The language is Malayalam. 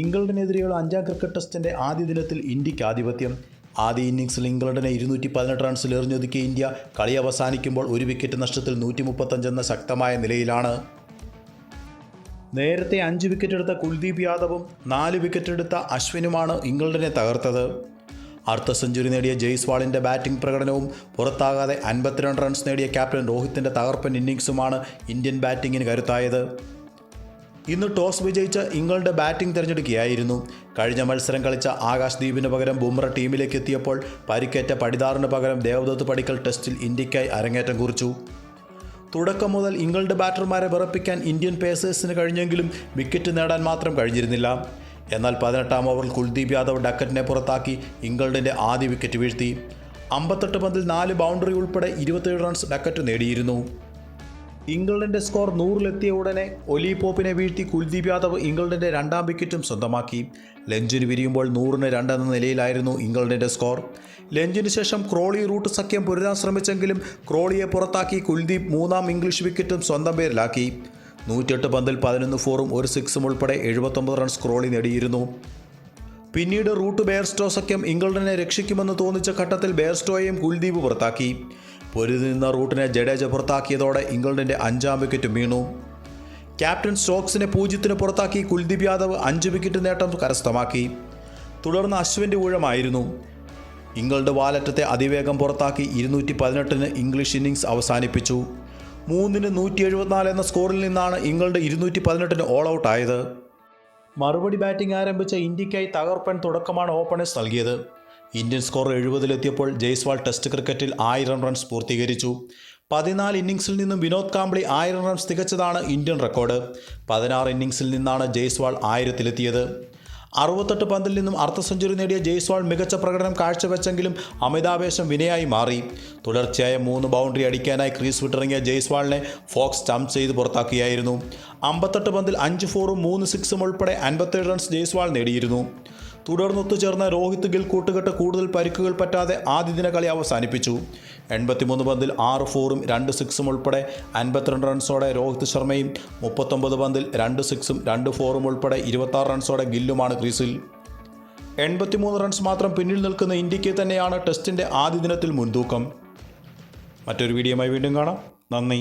ഇംഗ്ലണ്ടിനെതിരെയുള്ള അഞ്ചാം ക്രിക്കറ്റ് ടെസ്റ്റിന്റെ ആദ്യ ദിനത്തിൽ ഇന്ത്യയ്ക്ക് ആധിപത്യം. ആദ്യ ഇന്നിംഗ്സിൽ ഇംഗ്ലണ്ടിനെ ഇരുന്നൂറ്റി പതിനെട്ട് റൺസിൽ എറിഞ്ഞൊതുക്കിയ ഇന്ത്യ കളി അവസാനിക്കുമ്പോൾ ഒരു വിക്കറ്റ് നഷ്ടത്തിൽ നൂറ്റി മുപ്പത്തഞ്ചെന്ന ശക്തമായ നിലയിലാണ്. നേരത്തെ അഞ്ച് വിക്കറ്റ് എടുത്ത കുൽദീപ് യാദവും നാല് വിക്കറ്റ് എടുത്ത അശ്വിനുമാണ് ഇംഗ്ലണ്ടിനെ തകർത്തത്. അർദ്ധ സെഞ്ചുറി നേടിയ ജയ്സ്വാളിന്റെ ബാറ്റിംഗ് പ്രകടനവും പുറത്താകാതെ അൻപത്തിരണ്ട് റൺസ് നേടിയ ക്യാപ്റ്റൻ രോഹിത്തിന്റെ തകർപ്പൻ ഇന്നിംഗ്സുമാണ് ഇന്ത്യൻ ബാറ്റിങ്ങിന് കരുത്തായത്. ഇന്ന് ടോസ് വിജയിച്ച ഇംഗ്ലണ്ട് ബാറ്റിംഗ് തിരഞ്ഞെടുക്കുകയായിരുന്നു. കഴിഞ്ഞ മത്സരം കളിച്ച ആകാശ് ദീപിന് പകരം ബുംറ ടീമിലേക്ക് എത്തിയപ്പോൾ പരിക്കേറ്റ പടിതാറിന് പകരം ദേവദത്ത് പടിക്കൽ ടെസ്റ്റിൽ ഇന്ത്യക്കായി അരങ്ങേറ്റം കുറിച്ചു. തുടക്കം മുതൽ ഇംഗ്ലണ്ട് ബാറ്റർമാരെ വിറപ്പിക്കാൻ ഇന്ത്യൻ പേസേഴ്സിന് കഴിഞ്ഞെങ്കിലും വിക്കറ്റ് നേടാൻ മാത്രം കഴിഞ്ഞിരുന്നില്ല. എന്നാൽ പതിനെട്ടാം ഓവറിൽ കുൽദീപ് യാദവ് ഡക്കറ്റിനെ പുറത്താക്കി ഇംഗ്ലണ്ടിന്റെ ആദ്യ വിക്കറ്റ് വീഴ്ത്തി. അമ്പത്തെട്ട് പന്തിൽ നാല് ബൗണ്ടറി ഉൾപ്പെടെ ഇരുപത്തേഴ് റൺസ് ഡക്കറ്റ് നേടിയിരുന്നു. ഇംഗ്ലണ്ടിന്റെ സ്കോർ നൂറിലെത്തിയ ഉടനെ ഒലി പോപ്പിനെ വീഴ്ത്തി കുൽദീപ് യാദവ് ഇംഗ്ലണ്ടിന്റെ രണ്ടാം വിക്കറ്റും സ്വന്തമാക്കി. ലഞ്ചിന് വിരിയുമ്പോൾ നൂറിന് രണ്ടെന്ന നിലയിലായിരുന്നു ഇംഗ്ലണ്ടിന്റെ സ്കോർ. ലഞ്ചിന് ശേഷം ക്രോളി റൂട്ട് സഖ്യം പൊരുതാൻ ശ്രമിച്ചെങ്കിലും ക്രോളിയെ പുറത്താക്കി കുൽദീപ് മൂന്നാം ഇംഗ്ലീഷ് വിക്കറ്റും സ്വന്തം പേരിലാക്കി. നൂറ്റെട്ട് പന്തിൽ പതിനൊന്ന് ഫോറും ഒരു സിക്സും ഉൾപ്പെടെ എഴുപത്തൊമ്പത് റൺസ് ക്രോളി നേടിയിരുന്നു. പിന്നീട് റൂട്ട് ബെയർസ്റ്റോ സഖ്യം ഇംഗ്ലണ്ടിനെ രക്ഷിക്കുമെന്ന് തോന്നിച്ച ഘട്ടത്തിൽ ബെയർസ്റ്റോയെയും കുൽദീപ് പുറത്താക്കി. പൊരുതി നിന്ന റൂട്ടിനെ ജഡേജ പുറത്താക്കിയതോടെ ഇംഗ്ലണ്ടിന്റെ അഞ്ചാം വിക്കറ്റ് വീണു. ക്യാപ്റ്റൻ സ്റ്റോക്സിനെ പൂജ്യത്തിന് പുറത്താക്കി കുൽദീപ് യാദവ് അഞ്ച് വിക്കറ്റ് നേട്ടം കരസ്ഥമാക്കി. തുടർന്ന് അശ്വിന്റെ ഊഴമായിരുന്നു. ഇംഗ്ലണ്ട് വാലറ്റത്തെ അതിവേഗം പുറത്താക്കി ഇരുന്നൂറ്റി പതിനെട്ടിന് ഇംഗ്ലീഷ് ഇന്നിങ്സ് അവസാനിപ്പിച്ചു. മൂന്നിന് നൂറ്റി എഴുപത്തിനാല് എന്ന സ്കോറിൽ നിന്നാണ് ഇംഗ്ലണ്ട് ഇരുന്നൂറ്റി പതിനെട്ടിന് ഓൾ ഔട്ട് ആയത്. മറുപടി ബാറ്റിംഗ് ആരംഭിച്ച ഇന്ത്യക്കായി തകർപ്പൻ തുടക്കമാണ് ഓപ്പണേഴ്സ് നൽകിയത്. ഇന്ത്യൻ സ്കോർ എഴുപതിലെത്തിയപ്പോൾ ജയ്സ്വാൾ ടെസ്റ്റ് ക്രിക്കറ്റിൽ ആയിരം റൺസ് പൂർത്തീകരിച്ചു. പതിനാല് ഇന്നിംഗ്സിൽ നിന്നും വിനോദ് കാംബ്ലി ആയിരം റൺസ് തികച്ചതാണ് ഇന്ത്യൻ റെക്കോർഡ്. പതിനാറ് ഇന്നിംഗ്സിൽ നിന്നാണ് ജയ്സ്വാൾ ആയിരത്തിലെത്തിയത്. അറുപത്തെട്ട് പന്തിൽ നിന്നും അർദ്ധ സെഞ്ചുറി നേടിയ ജയ്സ്വാൾ മികച്ച പ്രകടനം കാഴ്ചവെച്ചെങ്കിലും അമിതാവേശം വിനയായി മാറി. തുടർച്ചയായ മൂന്ന് ബൗണ്ടറി അടിക്കാനായി ക്രീസ് വിട്ടിറങ്ങിയ ജയ്സ്വാളിനെ ഫോക്സ് സ്റ്റംപ് ചെയ്ത് പുറത്താക്കുകയായിരുന്നു അമ്പത്തെട്ട് പന്തിൽ അഞ്ച് ഫോറും മൂന്ന് സിക്സും ഉൾപ്പെടെ അൻപത്തേഴ് റൺസ് ജയ്സ്വാൾ നേടിയിരുന്നു. തുടർന്ന് ഒത്തുചേർന്ന രോഹിത് ഗിൽ കൂട്ടുകെട്ട് കൂടുതൽ പരിക്കുകൾ പറ്റാതെ ആദ്യ ദിന കളി അവസാനിപ്പിച്ചു. എൺപത്തിമൂന്ന് പന്തിൽ ആറ് ഫോറും രണ്ട് സിക്സും ഉൾപ്പെടെ അൻപത്തിരണ്ട് റൺസോടെ രോഹിത് ശർമ്മയും മുപ്പത്തൊമ്പത് പന്തിൽ രണ്ട് സിക്സും രണ്ട് ഫോറും ഉൾപ്പെടെ ഇരുപത്താറ് റൺസോടെ ഗില്ലുമാണ് ക്രീസിൽ. എൺപത്തിമൂന്ന് റൺസ് മാത്രം പിന്നിൽ നിൽക്കുന്ന ഇന്ത്യയ്ക്ക് തന്നെയാണ് ടെസ്റ്റിന്റെ ആദ്യ ദിനത്തിൽ മുൻതൂക്കം. മറ്റൊരു വീഡിയോയുമായി വീണ്ടും കാണാം. നന്ദി.